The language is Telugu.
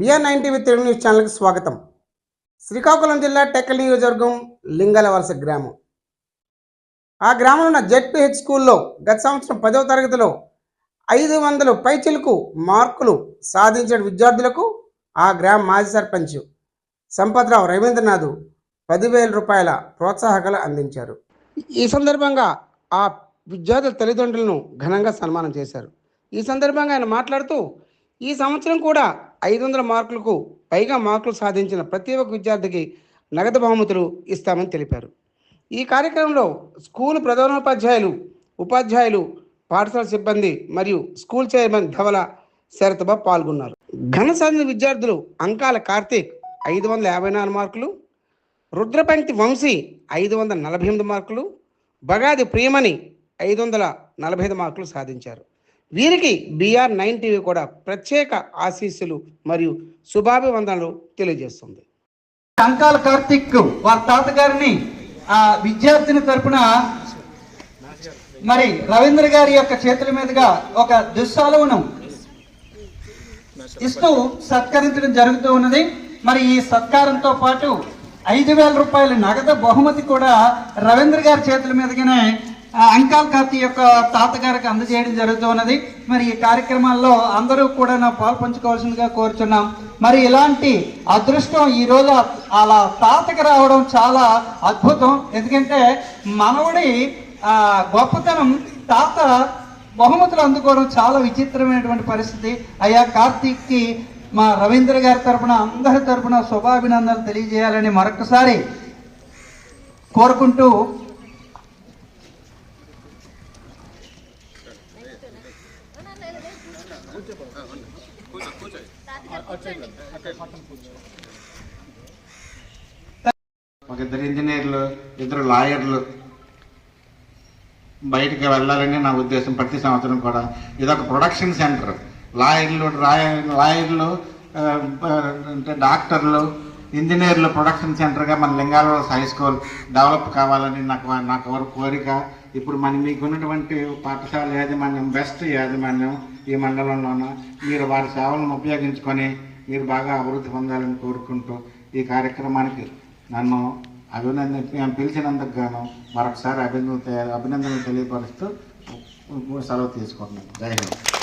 BR nine TV Telugu news ఛానల్కి స్వాగతం. శ్రీకాకుళం జిల్లా టెక్కల్ నియోజకవర్గం లింగాల వలస గ్రామం. ఆ గ్రామంలో ఉన్న జెడ్పీహెచ్ స్కూల్లో గత సంవత్సరం పదవ తరగతిలో ఐదు వందలు పైచిలకు మార్కులు సాధించిన విద్యార్థులకు ఆ గ్రామ మాజీ సర్పంచ్ సంపత్రావు రవీంద్రనాథ్ పదివేల రూపాయల ప్రోత్సాహకాలు అందించారు. ఈ సందర్భంగా ఆ విద్యార్థుల తల్లిదండ్రులను ఘనంగా సన్మానం చేశారు. ఈ సందర్భంగా ఆయన మాట్లాడుతూ ఈ సంవత్సరం కూడా ఐదు వందల మార్కులకు పైగా మార్కులు సాధించిన ప్రతి ఒక్క విద్యార్థికి నగదు బహుమతులు ఇస్తామని తెలిపారు. ఈ కార్యక్రమంలో స్కూల్ ప్రధానోపాధ్యాయులు ఉపాధ్యాయులు పాఠశాల సిబ్బంది మరియు స్కూల్ చైర్మన్ ధవల శరతబ పాల్గొన్నారు. ఘన సాధిన విద్యార్థులు అంకాల కార్తీక్ ఐదు వందల యాభై నాలుగు మార్కులు రుద్రపంక్తి వంశీ ఐదు వందల నలభై ఎనిమిది మార్కులు బగాది ప్రియమణి ఐదు వందల నలభై ఐదు మార్కులు సాధించారు. వీరికి బీఆర్ నైన్ టీవీ కూడా ప్రత్యేక ఆశీస్సులు మరియు శుభాభివందనలు తెలియజేస్తుంది. కంకాల కార్తిక్ వారి తాతగారిని ఆ విద్యార్థిని తరపున మరి రవీంద్ర గారి యొక్క చేతుల మీదుగా ఒక దుస్సాలవును ఇస్తూ సత్కరించడం జరుగుతూ ఉన్నది. మరి ఈ సత్కారంతో పాటు ఐదు వేల రూపాయల నగదు బహుమతి కూడా రవీంద్ర గారి చేతుల మీదుగానే అంకాల్ కార్తి యొక్క తాతగారికి అందజేయడం జరుగుతూ ఉన్నది మరి ఈ కార్యక్రమాల్లో అందరూ కూడా నా పాలు పంచుకోవాల్సిందిగా కోరుచున్నాం. మరి ఇలాంటి అదృష్టం ఈ రోజు అలా తాతకి రావడం చాలా అద్భుతం. ఎందుకంటే మనవుడి గొప్పతనం తాత బహుమతులు అందుకోవడం చాలా విచిత్రమైనటువంటి పరిస్థితి. అయ్యా కార్తీక్కి మా రవీంద్ర గారి తరపున అందరి తరపున శుభాభినందనలు తెలియజేయాలని మరొకసారి కోరుకుంటూ ఒక ఇద్దరు ఇంజనీర్లు ఇద్దరు లాయర్లు బయటికి వెళ్ళాలని నా ఉద్దేశం ప్రతి సంవత్సరం కూడా. ఇదొక ప్రొడక్షన్ సెంటర్ లాయర్లు రాయ- లాయర్లు అంటే డాక్టర్లు ఇంజనీర్లు ప్రొడక్షన్ సెంటర్గా మన లింగాల హై స్కూల్ డెవలప్ కావాలని నాకు నాకు ఎవరి కోరిక. ఇప్పుడు మన మీకు ఉన్నటువంటి పాఠశాల యాజమాన్యం బెస్ట్ యాజమాన్యం ఈ మండలంలోన మీరు వారి సేవలను ఉపయోగించుకొని మీరు బాగా అభివృద్ధి పొందాలని కోరుకుంటూ ఈ కార్యక్రమానికి నన్ను అభినందన పిలిచినందుకు గాను మరొకసారి అభినందన అభినందనలు తెలియపరుస్తూ సెలవు తీసుకుంటున్నాను. జై హింద్.